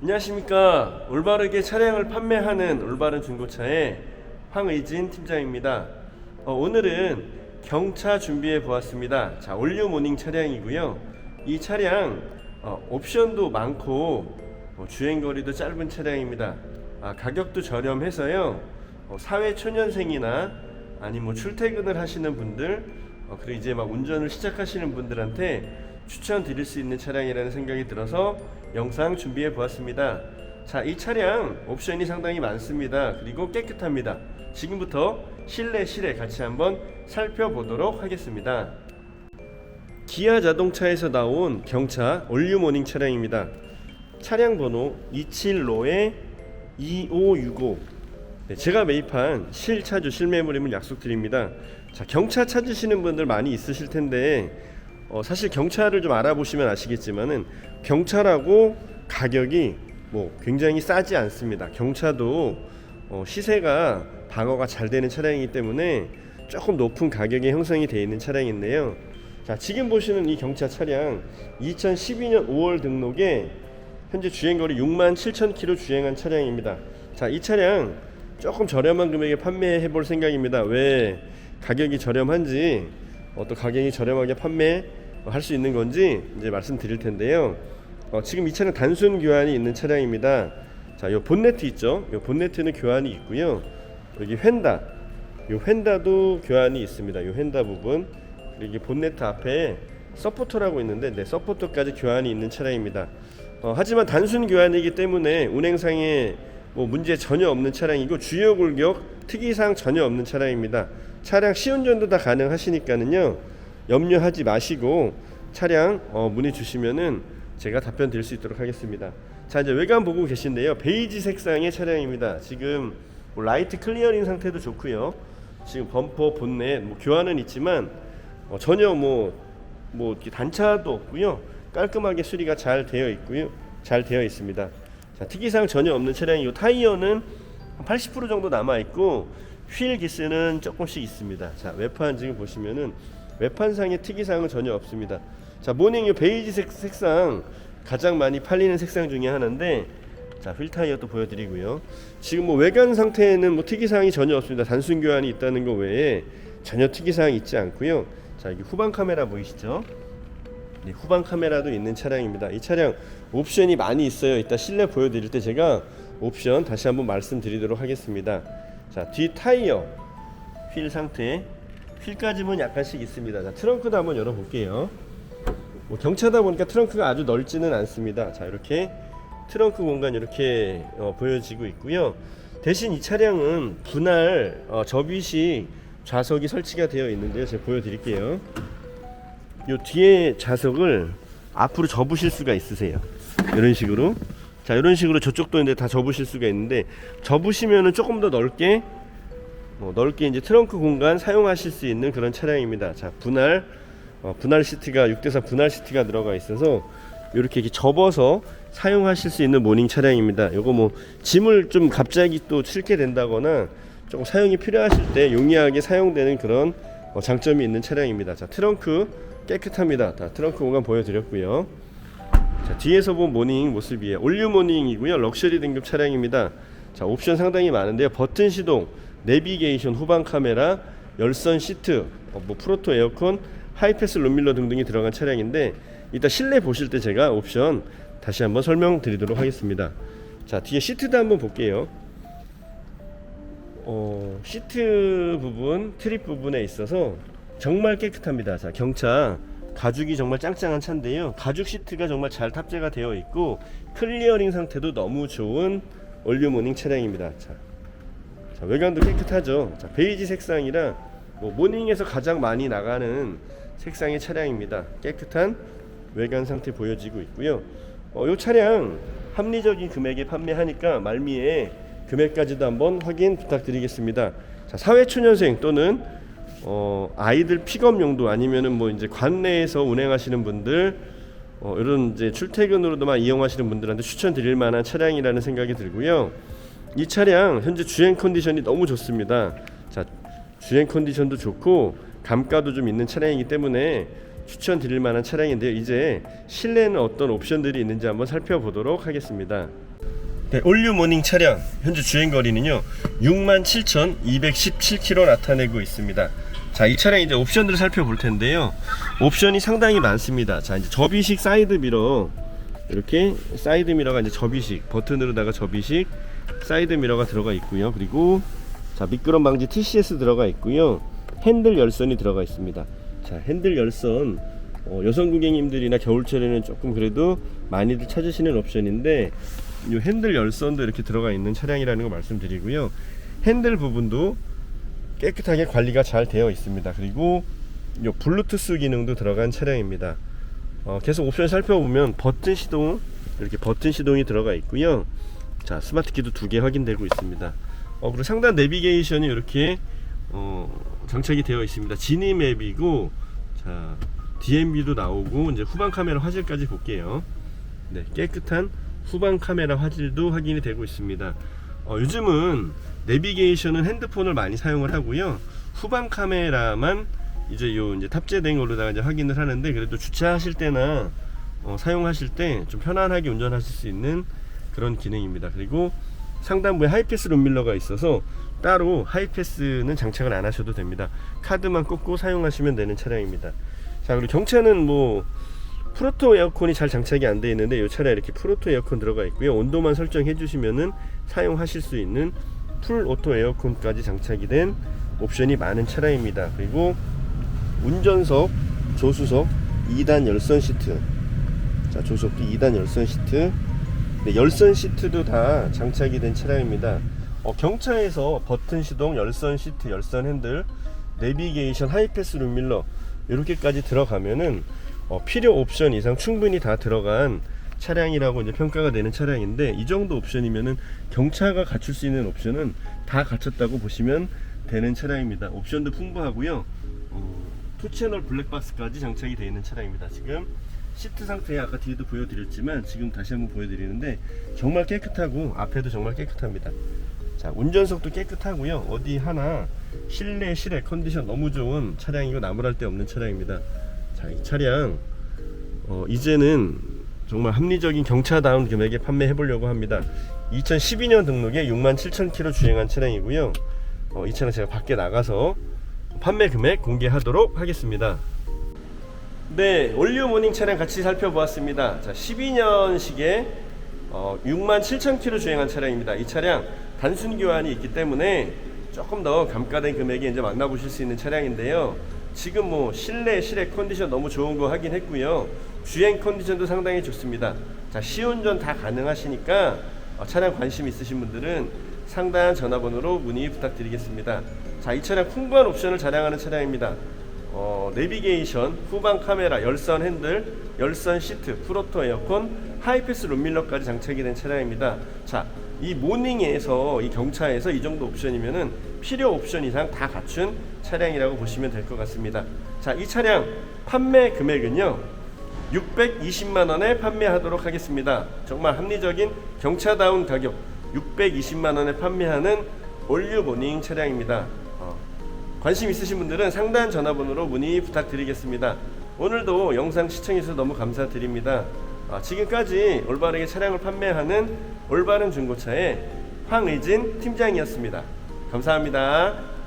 안녕하십니까. 올바르게 차량을 판매하는 올바른 중고차의 황의진 팀장입니다. 어, 오늘은 경차 준비해 보았습니다. 자 올류 모닝 차량이고요. 이 차량 어, 옵션도 많고 어, 주행 거리도 짧은 차량입니다. 아, 가격도 저렴해서요. 어, 사회 초년생이나 아니 뭐 출퇴근을 하시는 분들 어, 그리고 이제 막 운전을 시작하시는 분들한테 추천드릴 수 있는 차량이라는 생각이 들어서 영상 준비해 보았습니다. 자, 이 차량 옵션이 상당히 많습니다. 그리고 깨끗합니다. 지금부터 실내 실외 같이 한번 살펴보도록 하겠습니다. 기아 자동차에서 나온 경차 올류 모닝 차량입니다. 차량 번호 275에 2565 네, 제가 매입한 실차주 실매물임을 약속드립니다. 자, 경차 찾으시는 분들 많이 있으실 텐데 어, 사실 경차를 좀 알아보시면 아시겠지만은 경차라고 가격이 뭐 굉장히 싸지 않습니다. 경차도 어, 시세가 방어가 잘 되는 차량이기 때문에 조금 높은 가격에 형성이 되어 있는 차량인데요. 자, 지금 보시는 이 경차 차량 2012년 5월 등록에 현재 주행거리 6만 7천 킬로 주행한 차량입니다. 자, 이 차량 조금 저렴한 금액에 판매해 볼 생각입니다. 왜 가격이 저렴한지 어, 또 가격이 저렴하게 판매할 수 있는 건지 이제 말씀드릴 텐데요. 어, 지금 이 차는 단순 교환이 있는 차량입니다. 자, 요 본네트 있죠? 요 본네트는 교환이 있고요. 여기 휀다, 요 휀다도 교환이 있습니다. 요 휀다 부분 그리고 본네트 앞에 서포터라고 있는데 네, 서포터까지 교환이 있는 차량입니다. 어, 하지만 단순 교환이기 때문에 운행상에 뭐 문제 전혀 없는 차량이고 주요 골격 특이사항 전혀 없는 차량입니다. 차량 시운전도 다 가능하시니까는요 염려하지 마시고 차량 어, 문의 주시면은 제가 답변 드릴 수 있도록 하겠습니다. 자 이제 외관 보고 계신데요 베이지 색상의 차량입니다. 지금 뭐 라이트 클리어링 상태도 좋고요. 지금 범퍼 본넷 뭐 교환은 있지만 어, 전혀 뭐뭐 뭐 이렇게 단차도 없고요. 깔끔하게 수리가 잘 되어 있고요. 잘 되어 있습니다. 자, 특이사항 전혀 없는 차량이고 타이어는 80% 정도 남아 있고 휠 기스는 조금씩 있습니다. 자, 외판 지금 보시면은 외판상의 특이사항은 전혀 없습니다. 자, 모닝 이 베이지 색 색상 가장 많이 팔리는 색상 중에 하나인데 자, 휠 타이어도 보여드리고요. 지금 뭐 외관 상태에는 뭐 특이사항이 전혀 없습니다. 단순 교환이 있다는 거 외에 전혀 특이사항이 있지 않고요. 자, 여기 후방 카메라 보이시죠? 네, 후방 카메라도 있는 차량입니다. 이 차량 옵션이 많이 있어요. 이따 실내 보여드릴 때 제가 옵션 다시 한번 말씀드리도록 하겠습니다. 자, 뒤 타이어 휠 상태 휠까지는 약간씩 있습니다. 자, 트렁크도 한번 열어볼게요. 뭐 경차다 보니까 트렁크가 아주 넓지는 않습니다. 자, 이렇게 트렁크 공간 이렇게 어, 보여지고 있고요. 대신 이 차량은 분할 어, 접이식 좌석이 설치가 되어 있는데요. 제가 보여드릴게요. 요 뒤에 좌석을 앞으로 접으실 수가 있으세요. 이런 식으로. 자, 이런 식으로 저쪽도 이제 다 접으실 수가 있는데 접으시면은 조금 더 넓게 뭐 넓게 이제 트렁크 공간 사용하실 수 있는 그런 차량입니다. 자, 분할 어, 분할 시트가 6대4 분할 시트가 들어가 있어서 이렇게 이렇게 접어서 사용하실 수 있는 모닝 차량입니다. 요거 뭐 짐을 좀 갑자기 또 싣게 된다거나 조금 사용이 필요하실 때 용이하게 사용되는 그런 어, 장점이 있는 차량입니다. 자, 트렁크 깨끗합니다. 다 트렁크 공간 보여드렸고요. 자, 뒤에서 본 모닝 모습이에요. 올류 모닝이고요. 럭셔리 등급 차량입니다. 자, 옵션 상당히 많은데요. 버튼 시동, 내비게이션, 후방 카메라, 열선 시트, 어, 뭐 프로토 에어컨, 하이패스 룸밀러 등등이 들어간 차량인데 이따 실내 보실 때 제가 옵션 다시 한번 설명드리도록 하겠습니다. 자, 뒤에 시트도 한번 볼게요. 어, 시트 부분, 트립 부분에 있어서 정말 깨끗합니다. 자, 경차 가죽이 정말 짱짱한 차인데요. 가죽 시트가 정말 잘 탑재가 되어 있고 클리어링 상태도 너무 좋은 올류 모닝 차량입니다. 자, 자 외관도 깨끗하죠. 자, 베이지 색상이라 뭐 모닝에서 가장 많이 나가는 색상의 차량입니다. 깨끗한 외관 상태 보여지고 있고요. 어, 이 차량 합리적인 금액에 판매하니까 말미에 금액까지도 한번 확인 부탁드리겠습니다. 자, 사회초년생 또는 어, 아이들 픽업용도 아니면은 뭐 이제 관내에서 운행하시는 분들 어, 이런 이제 출퇴근으로도만 이용하시는 분들한테 추천드릴 만한 차량이라는 생각이 들고요. 이 차량 현재 주행 컨디션이 너무 좋습니다. 자, 주행 컨디션도 좋고 감가도 좀 있는 차량이기 때문에 추천드릴 만한 차량인데요. 이제 실내는 어떤 옵션들이 있는지 한번 살펴보도록 하겠습니다. 네, 올류 모닝 차량 현재 주행 거리는요 67,217km 나타내고 있습니다. 자, 이 차량 이제 옵션들을 살펴볼 텐데요. 옵션이 상당히 많습니다. 자, 이제 접이식 사이드 미러 이렇게 사이드 미러가 이제 접이식 버튼으로다가 접이식 사이드 미러가 들어가 있고요. 그리고 자, 미끄럼 방지 TCS 들어가 있고요. 핸들 열선이 들어가 있습니다. 자, 핸들 열선 어, 여성 고객님들이나 겨울철에는 조금 그래도 많이들 찾으시는 옵션인데 이 핸들 열선도 이렇게 들어가 있는 차량이라는 거 말씀드리고요. 핸들 부분도 깨끗하게 관리가 잘 되어 있습니다. 그리고 이 블루투스 기능도 들어간 차량입니다. 어, 계속 옵션 살펴보면 버튼 시동 이렇게 버튼 시동이 들어가 있고요. 자 스마트 키도 두 개 확인되고 있습니다. 어, 그리고 상단 내비게이션이 이렇게 어, 장착이 되어 있습니다. 지니 맵이고 자 DMB도 나오고 이제 후방 카메라 화질까지 볼게요. 네 깨끗한 후방 카메라 화질도 확인이 되고 있습니다. 어, 요즘은 내비게이션은 핸드폰을 많이 사용을 하고요. 후방 카메라만 이제 요 이제 탑재된 걸로다가 이제 확인을 하는데 그래도 주차하실 때나 어, 사용하실 때 좀 편안하게 운전하실 수 있는 그런 기능입니다. 그리고 상단부에 하이패스 룸밀러가 있어서 따로 하이패스는 장착을 안 하셔도 됩니다. 카드만 꽂고 사용하시면 되는 차량입니다. 자 그리고 경차는 뭐 프로토 에어컨이 잘 장착이 안 되어 있는데 이 차량에 이렇게 프로토 에어컨 들어가 있고요. 온도만 설정해 주시면은 사용하실 수 있는 풀 오토 에어컨까지 장착이 된 옵션이 많은 차량입니다. 그리고 운전석, 조수석 2단 열선 시트. 자, 조수석도 2단 열선 시트. 네, 열선 시트도 다 장착이 된 차량입니다. 어, 경차에서 버튼 시동, 열선 시트, 열선 핸들, 내비게이션, 하이패스 룸밀러 이렇게까지 들어가면은 어, 필요 옵션 이상 충분히 다 들어간 차량이라고 이제 평가가 되는 차량인데 이 정도 옵션이면은 경차가 갖출 수 있는 옵션은 다 갖췄다고 보시면 되는 차량입니다. 옵션도 풍부하고요. 어, 투 채널 블랙박스까지 장착이 되어 있는 차량입니다. 지금 시트 상태 아까 뒤에도 보여드렸지만 지금 다시 한번 보여드리는데 정말 깨끗하고 앞에도 정말 깨끗합니다. 자 운전석도 깨끗하고요. 어디 하나 실내 실외 컨디션 너무 좋은 차량이고 나무랄 데 없는 차량입니다. 자 이 차량 어, 이제는 정말 합리적인 경차다운 금액에 판매해 보려고 합니다. 2012년 등록에 67,000km 주행한 차량이고요. 어, 이 차량 제가 밖에 나가서 판매 금액 공개하도록 하겠습니다. 네, 올리오 모닝 차량 같이 살펴보았습니다. 자, 12년식에 어, 67,000km 주행한 차량입니다. 이 차량 단순 교환이 있기 때문에 조금 더 감가된 금액에 이제 만나보실 수 있는 차량인데요. 지금 뭐 실내 실외 컨디션 너무 좋은 거 확인했고요. 주행 컨디션도 상당히 좋습니다. 자, 시운전 다 가능하시니까 어, 차량 관심 있으신 분들은 상단 전화번호로 문의 부탁드리겠습니다. 자, 이 차량 풍부한 옵션을 자랑하는 차량입니다. 어, 내비게이션, 후방 카메라, 열선 핸들, 열선 시트, 프로토 에어컨, 하이패스 룸밀러까지 장착이 된 차량입니다. 자, 이 모닝에서 이 경차에서 이 정도 옵션이면은 필요 옵션 이상 다 갖춘 차량이라고 보시면 될 것 같습니다. 자, 이 차량 판매 금액은요. 620만 원에 판매하도록 하겠습니다. 정말 합리적인 경차다운 가격 620만 원에 판매하는 올류 모닝 차량입니다. 어, 관심 있으신 분들은 상단 전화번호로 문의 부탁드리겠습니다. 오늘도 영상 시청해주셔서 너무 감사드립니다. 아, 지금까지 올바르게 차량을 판매하는 올바른 중고차의 황의진 팀장이었습니다. 감사합니다.